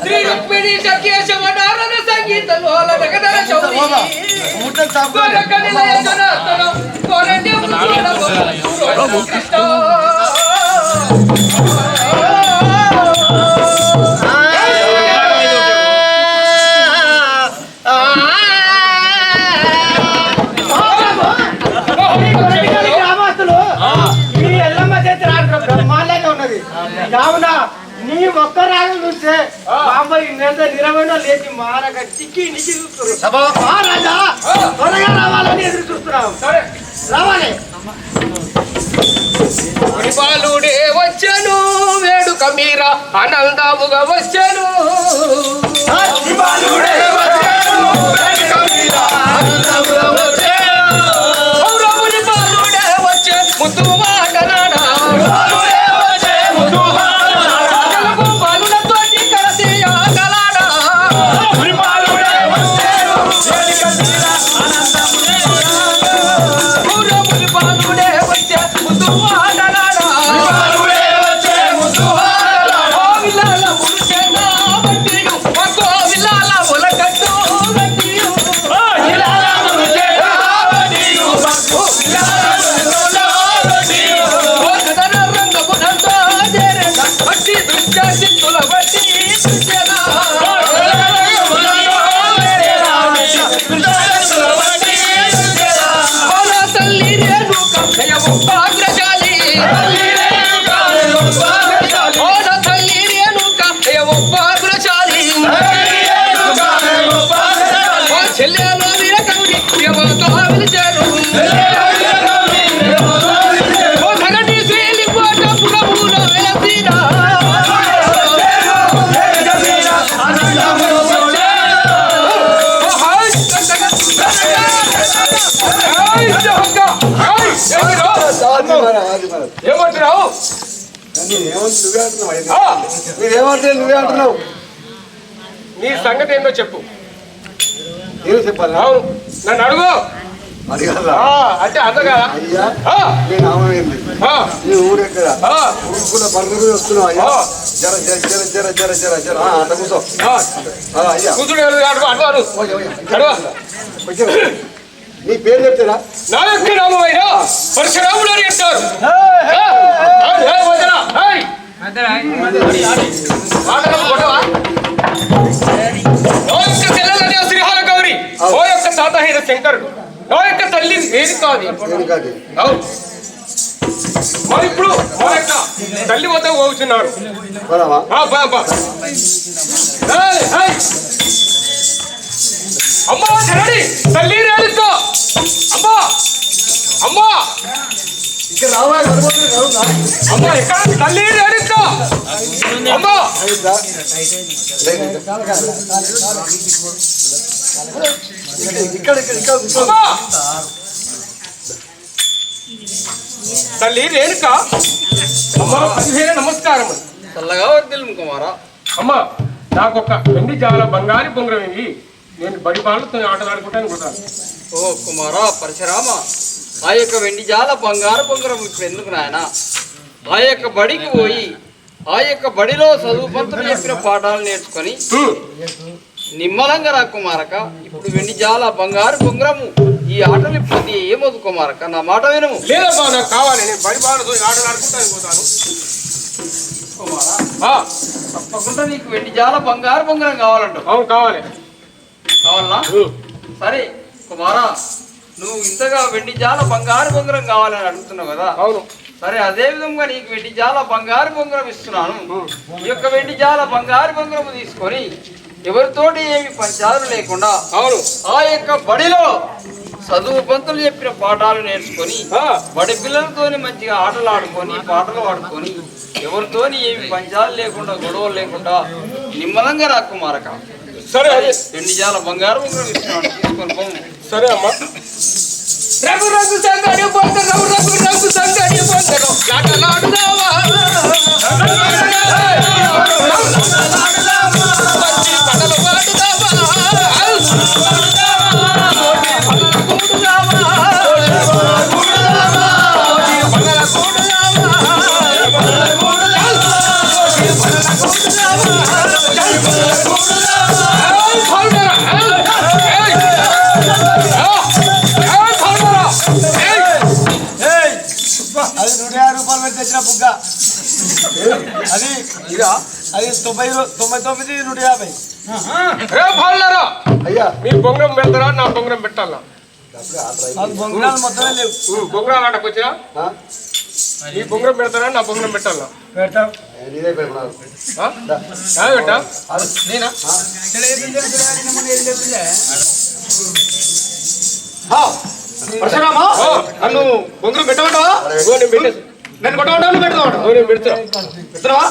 శ్రీ రుక్మిణి సఖ్యేశవ నారద సంగీత లోల జగదర గోరక నిలయ జనార్దన కృష్ణ. ఈ ఒక్క రాగం చూస్తే బాబాయ్ నిరమైన లేచి మారక చిక్కి నిక్కి చూస్తున్నారు. ఆ. రాజా త్వరగా రావాలని ఎదురు చూస్తున్నాం. రావాలి. వచ్చాను వేడుక మీర ఆనందముగా వచ్చాను. ఏమంటున్నావు మీరేమంటే నువ్వే అంటున్నావు నీ సంగతి ఏందో చెప్పు. నేను చెప్పాలా? అవును. నన్ను అడుగు. అంటే అర్థం కదా? నీ నామం ఏంది? ఆ, నీ ఊరు ఎక్కడ? ఉరుకుల బంగారు వస్తున్నావు అయ్యా. జర జర జర జర జర జర జర. అంత కూర్చో. అయ్యా. కొంచెం. నీ పేరు చెప్తారా? నా కాదు మరి ఇప్పుడు మా యొక్క తల్లి వద్ద పోతున్నారు. అమ్మా జనని తల్లి రేలుతో అమ్మా అమ్మా. అమ్మా ఎక్కడ? తల్లి రేలుతో అమ్మా. ఇక్కడ ఇక్కడ ఇక్కడ తల్లి రేణుక. అమ్మా పదిహేను నమస్కారం చల్లగా వర్దిల్లు కుమారా. అమ్మా నాకు ఒక వెండి జాల బంగారు బొంగరం ఇవి నేను బడి పాలతో ఆటలాడుకుంటాను కూడా ఓ కుమారా పరశురామ. ఆ యొక్క వెండి జాల బంగారు బొంగరం ఇప్పుడు ఎందుకు నాయన? ఆ యొక్క బడికి పోయి ఆ యొక్క బడిలో చదువు పంతులు చెప్పిన పాఠాలు నేర్చుకొని నిమ్మలంగా రా కుమారక. ఇప్పుడు వెండి జాల బంగారు బొంగరము. ఈ ఆటలు ఇప్పుడు ఏమవుతుంది కుమారక నా మాట వినము. లేదమ్మా నాకు కావాలి. నేను బడి పాలతో ఆటలాడుకుంటాను పోతాను. ఆ, తప్పకుండా నీకు వెండి జాల బంగారు బొంగరం కావాలంట. అవును కావాలి. కావాలా? సరే కుమారా నువ్వు ఇంతగా వెండి జాల బంగారు బొంగరం కావాలని అడుగుతున్నావు కదా? అవును. సరే అదే విధంగా నీకు వెండి జాల బంగారు బొంగరం ఇస్తున్నాను. ఈ యొక్క వెండి జాల బంగారు బొంగరం తీసుకొని ఎవరితోటి ఏమి పంచాలు లేకుండా అవును. ఆ యొక్క బడిలో చదువు పంతులు చెప్పిన పాఠాలు నేర్చుకొని బడి పిల్లలతోని మంచిగా ఆటలు ఆడుకొని పాటలు పాడుకొని ఎవరితోని ఏమి పంచాలు లేకుండా గొడవలు లేకుండా నిమ్మలంగా రాకు మారక సరే వెండి జాల బంగారు తీసుకొని సరే అమ్మా. రఘు రఘు సంగడి పొందరం రఘు రఘు సంగడి పొందరం ఆటలాడుదావా మంచి పాటలు పాడుదావా ఇదా అది తొంభై తొంభై తొమ్మిది నూట యాభై. రే పాలరా అయ్యా. మీ బొంగరం పెడతారా? నా బొంగరం పెట్టాలా? బొంగురాలు మొత్తమే లేవు? ఈ బొంగరం పెడతారా? నా బొంగరం పెడతాం. పెట్టా? నేనా? నన్ను బొంగురు పెట్టమంటావా? నేను పెట్టేసి నేను పెడతా. పెడతావా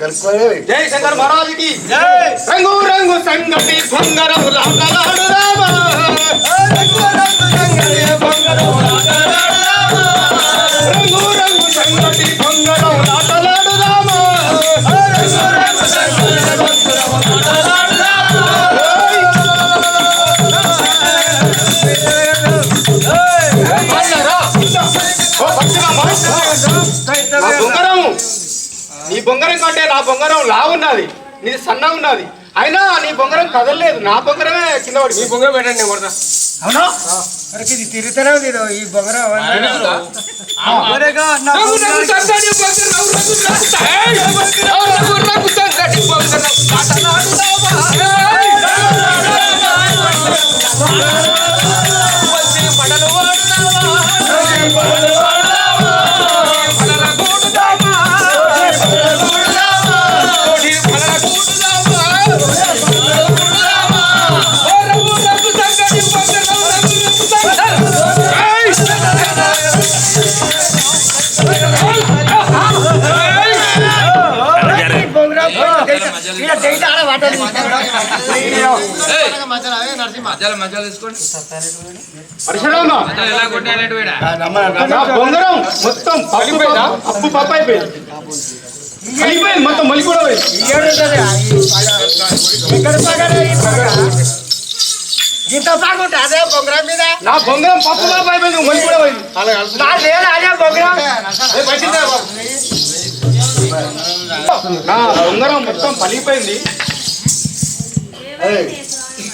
కలుపుకోలే జై శంకర్ మహారాజుకి. రంగు రంగు సంగతి బంగారం లాటలాడు రామా. రంగు రంగు నీది సన్న ఉన్నది అయినా నీ బొంగరం కదలలేదు నా బొంగరమే కింద పడి ఈ బొంగరం పెట్టండి నేను కొడతా అవునా మరి ఇది తిరుగుతూనే ఉంది ఇది, ఈ నా బొంగరం బొంగరం మొత్తం పలిపోయిందా అప్పు పప్పు అయిపోయింది. అయిపోయింది మొత్తం మలి కూడా. ఇంత అదే బొంగరం మీద? నా బొంగరం పప్పు పప్పు అయిపోయింది మలి కూడా పోయింది. నా లేదు అదే బొంగరం. నా బొంగరం మొత్తం పలిపోయింది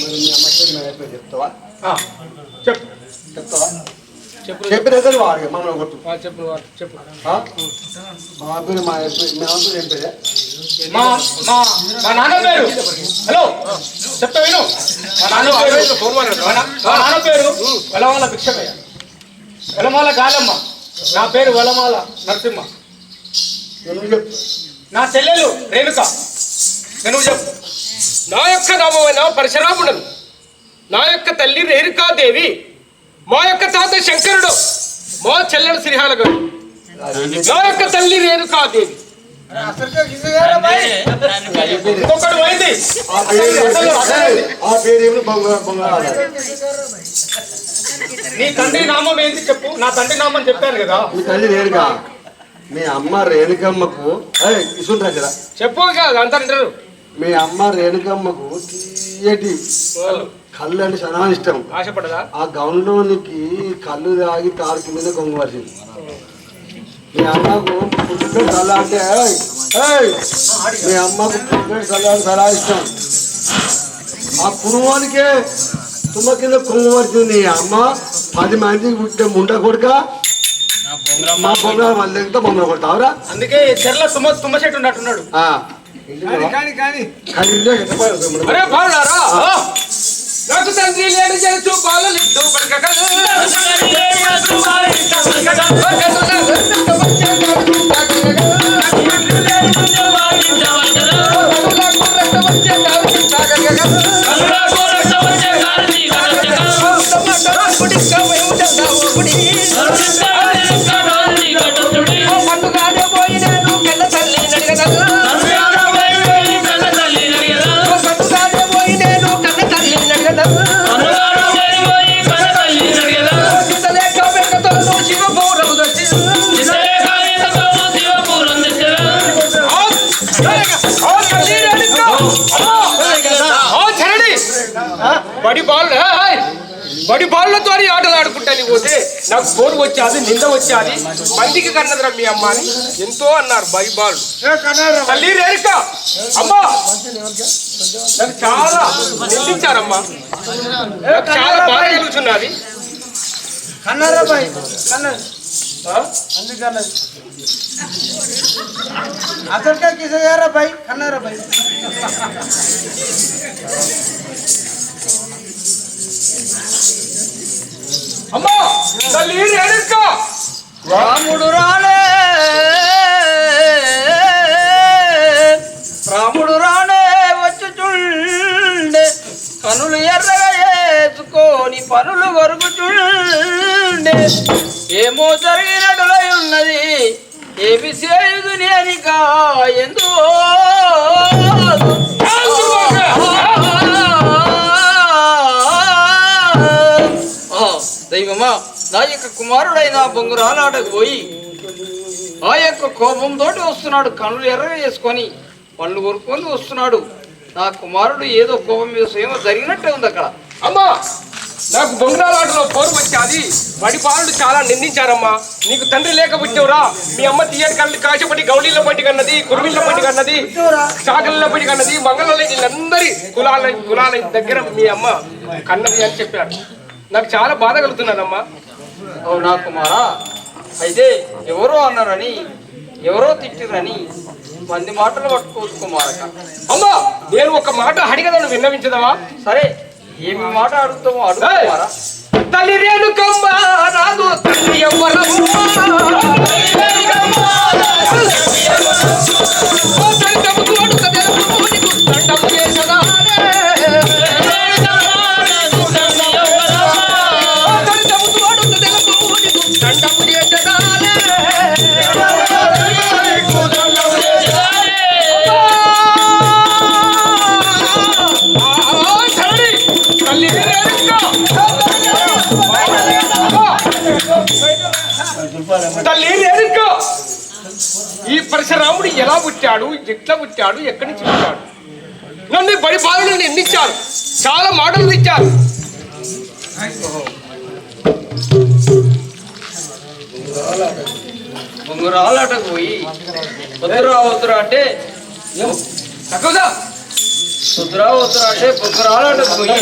మరి మీ అమ్మ పేరు చెప్తావా? చెప్పు. చెప్తావా? చెప్పు. చెప్పిన దగ్గర వాడు మనం కొట్టు. ఆ, చెప్పు నువ్వు చెప్పు. ఆ? మా పేరు మా అయ్య పేరు మీ అమ్మ పేరు ఏం పేరే? మా మా మా నాన్న పేరు. హలో. చెప్తా విను. మా నాన్న పేరు. ఫోన్ మాట్లాడు. మా నా- మా నాన్న పేరు వెలమాల భిక్షమయ్య. వెలమాల గాలమ్మ. నా పేరు వెలమాల నరసింహ. నా చెల్లెలు రేణుక. నువ్వు చెప్పు. నా యొక్క నామమైన పరశురాముడను నా యొక్క తల్లి రేణుకాదేవి. మా యొక్క తాత శంకరుడు. మా చెల్లెడు శ్రీహాల గారు నా యొక్క తల్లి రేణుకాదేవి. పోయింది. బంగారు నీ తండ్రి నామం ఏంటి చెప్పు? నా తండ్రి నామం చెప్పాను కదా. మీ తల్లి రేణుక? మీ అమ్మ రేణుకమ్మకు ఇసుండ్రా జరా. చెప్పు కాదు అంతా అంటారు మీ అమ్మ రేణుకమ్మకు తీయటి కళ్ళు అంటే చాలా ఇష్టం. ఆ గౌన్లోనికి కళ్ళు తాగి కారు కింద కొంగు వచ్చింది మీ అమ్మకు పుట్టుకొని చల్ల అంటే మీ అమ్మకు అంటే చాలా ఇష్టం. ఆ కుటుంబానికే తుమ్మ కింద కొంగు పడుతుంది నీ అమ్మ. పది మందికి పుట్టిన ముండ కొడుక మా బొమ్మ మళ్ళీ బొమ్మ కొడతావురా? అందుకే చెర్ల తుమ్మ తుమ్మ చెట్టు ఉన్నట్టున్నాడు. నాకు తండ్రి లేడు చేస్తూ పాలు లేదు Put it down, put it down, put it down. బడి బాళ్ళతో ఆటలు ఆడుకుంటాను పోతే నాకు బోరు వచ్చాది నింద వచ్చాది. మందికి కన్నదిరా మీ అమ్మ అని ఎంతో అన్నారు బడి బాల్. తల్లి రేణుక అమ్మా! నాకు చాలా నిందించారమ్మా. నాకు చాలా బాగా కలుగుతున్నది. కన్నారా బాయ్? కన్నారు ఆ? అందుకన్నది అతనికే కిసయారా బాయ్? కన్నారా బాయ్? అమ్మా తల్లి రేణుక రాముడు రాలే రాముడు రానే వచ్చుచుండే. కనులు ఎర్రగా వేసుకొని పనులు కొరుకుచుండే ఏమో జరిగినట్లై ఉన్నది ఏమి చేయుదు నేనిక ఎందు ఉమా నా యొక్క కుమారుడైన బొంగురాలాటకు పోయి ఆ యొక్క కోపంతో వస్తున్నాడు. కనులు ఎర్ర వేసుకొని పళ్ళు కొరుక్కొని వస్తున్నాడు. నా కుమారుడు ఏదో కోపం ఏమో జరిగినట్టే ఉంది అక్కడ. అమ్మా నాకు బొంగరాలాటలో పోరు వచ్చాది. బడి చాలా నిందించారమ్మా. నీకు తండ్రి లేకపోయావురా మీ అమ్మ తీయని కళ్ళు కాశపడి గౌళీల పట్టి కన్నది కురుమిళ్ళ పట్టి కన్నది చాకలిలో పట్టి కన్నది మంగళ వీళ్ళందరి కులాల కులాల దగ్గర మీ అమ్మ కన్నది అని చెప్పాడు. నాకు చాలా బాధ కలుగుతున్నదమ్మా. ఓ నా కుమారా? అయితే ఎవరో అన్నారని ఎవరో తిట్టిరని మంది మాటలు పట్టుకోవచ్చు కుమారక. అమ్మా నేను ఒక మాట అడిగదను విన్నవించదవా సరే ఏమి మాట అడుగుతామో అడుగు ఏయ్! కుమారా. తల్లి రేణుకమ్మ రాదు తల్లి ఎవ్వరమ్మ పరశురాముడు ఎలా పుట్టాడు? ఎట్లా పుట్టాడు? ఎక్కడి నుంచి పుట్టాడు? నన్ను బడి బడి బాధలను ఎన్నిచ్చారు చాలా మాటలు ఇచ్చారు బొంగురాలాటకు పోయి వద్దురా వద్దురా అంటే తక్కువదా? వద్దురా వద్దురా అంటే బొంగురాలాటకు పోయి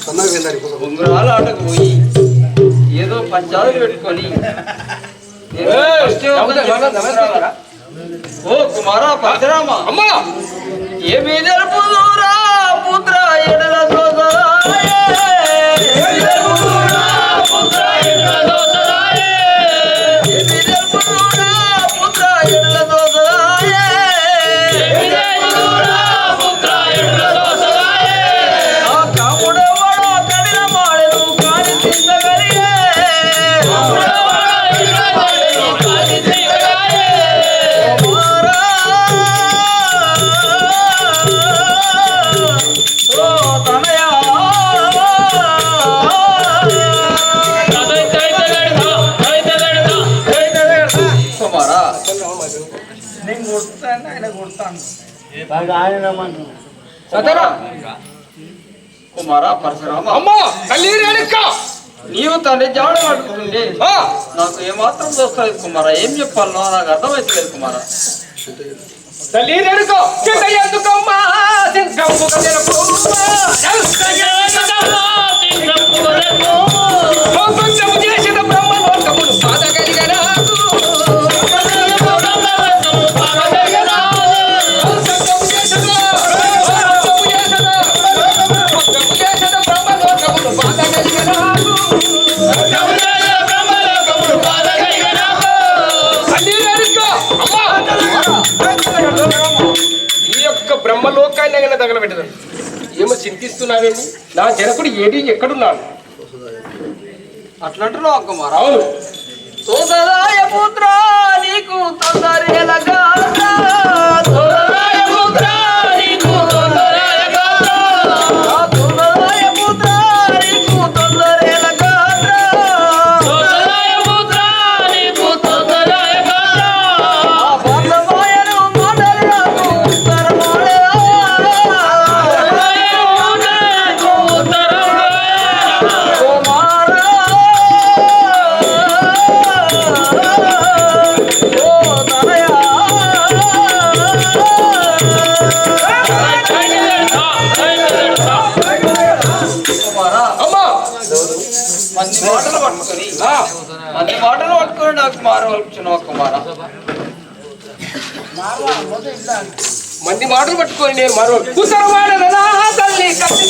సన్నగా బొంగురాల ఆటకు పోయి ఏదో పంచాలు పెట్టుకొని ఓ కుమారా పరశురామ? అమ్మా! ఏమి తెలుపుదురా పుత్ర ఎడల సోదరాయే. కుమారా పరశురామ! అమ్మా నీవు తండ్రి జాడ ఆ, నాకు ఏమాత్రం దోస్తలేదు కుమారా. ఏం చెప్పాలో నాకు అర్థమైతలేదు కుమారా. తల్లి రేణుక చింత ఎందుకమ్మా కదెరపు. ఓ కొంచెము చేసిన నా జనకుడు ఏది ఎక్కడున్నాడు? అట్లంటున్నావు కుమారా అవును. మంది మాటలు పట్టుకొని నేను మరో కుసరవాడనా తల్లి కత్తి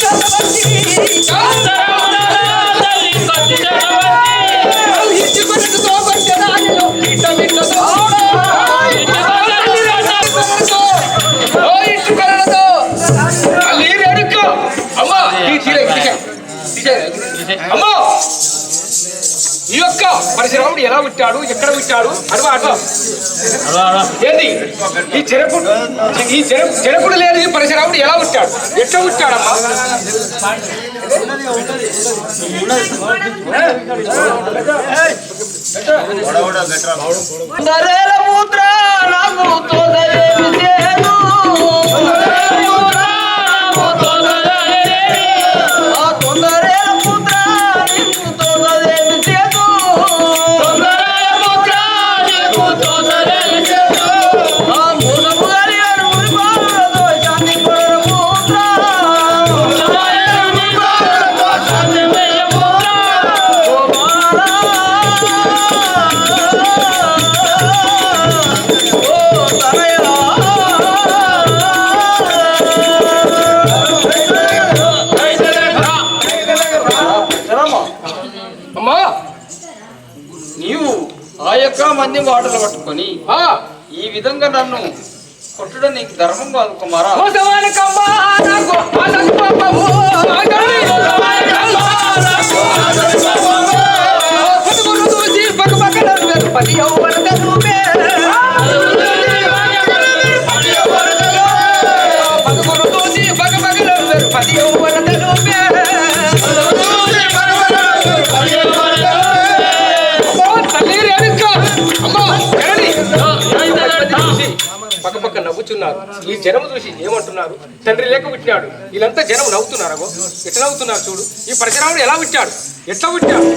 పరశురాముడు ఎలా పుట్టాడు ఎక్కడ పుట్టాడు అడవా అడవా ఏంది? ఈ చెరకుడు ఈ చెర చెరకుడు లేని ఈ పరశురాముడు ఎలా పుట్టాడు ఎట్లా పుట్టాడమ్మా తొందరేల మూత్ర నాకు తోదలేమి మంది మాటలు పట్టుకొని ఆ, ఈ విధంగా నన్ను కొట్టడం నీకు ధర్మం కాదు కుమారా నాకు ఆశకు పక్క పక్క నవ్వుచున్నారు. ఈ జనం చూసి ఏమంటున్నారు? తండ్రి లేక పుట్టినాడు. వీళ్ళంతా జనం నవ్వుతున్నారు అగో ఎట్లా నవ్వుతున్నారు చూడు? ఈ పరశురాముడు ఎలా పుట్టాడు? ఎట్లా పుట్టాడు?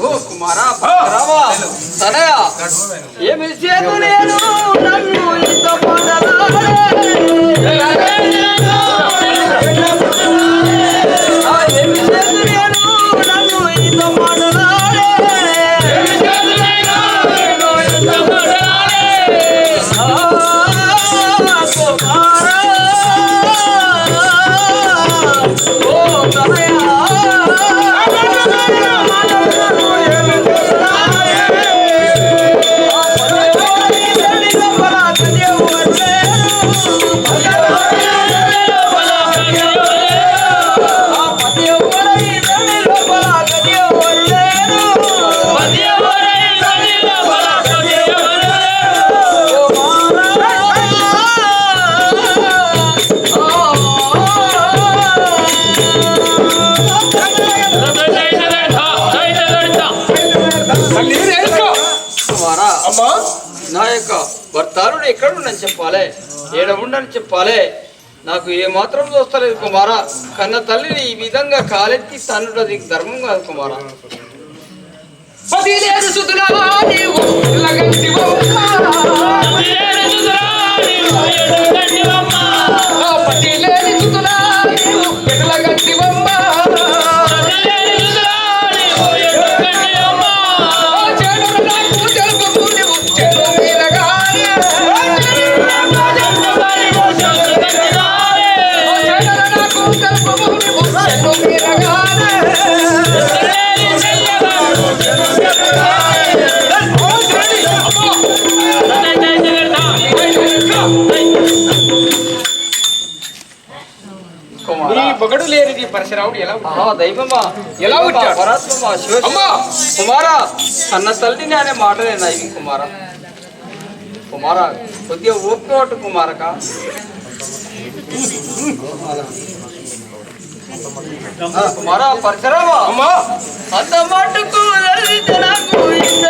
ఓ కుమారా రావా తనయ. ఏమి చేతు నేను? నన్ను ఇంత పొందలాడే. యొక్క ఎక్కడ ఉండని చెప్పాలి ఏడ ఉండని చెప్పాలి. నాకు ఏ మాత్రం చూస్తలేదు కుమారా. కన్న తల్లిని ఈ విధంగా కాలెత్తి తనుడు అది ధర్మం కాదు కుమారా. పది సుతులా దైవమా ఎలా పుట్టాడు? పరాత్మమా శివ అమ్మా! కుమారా కన్న తల్లిని అనే మాటలేనా ఇవి కుమారా కుమారా కొద్దిగా ఓపిక పట్టు కుమారక కుమారా పరశురామా అమ్మా అంత మట్టుకు లలిత నాకు ఇంత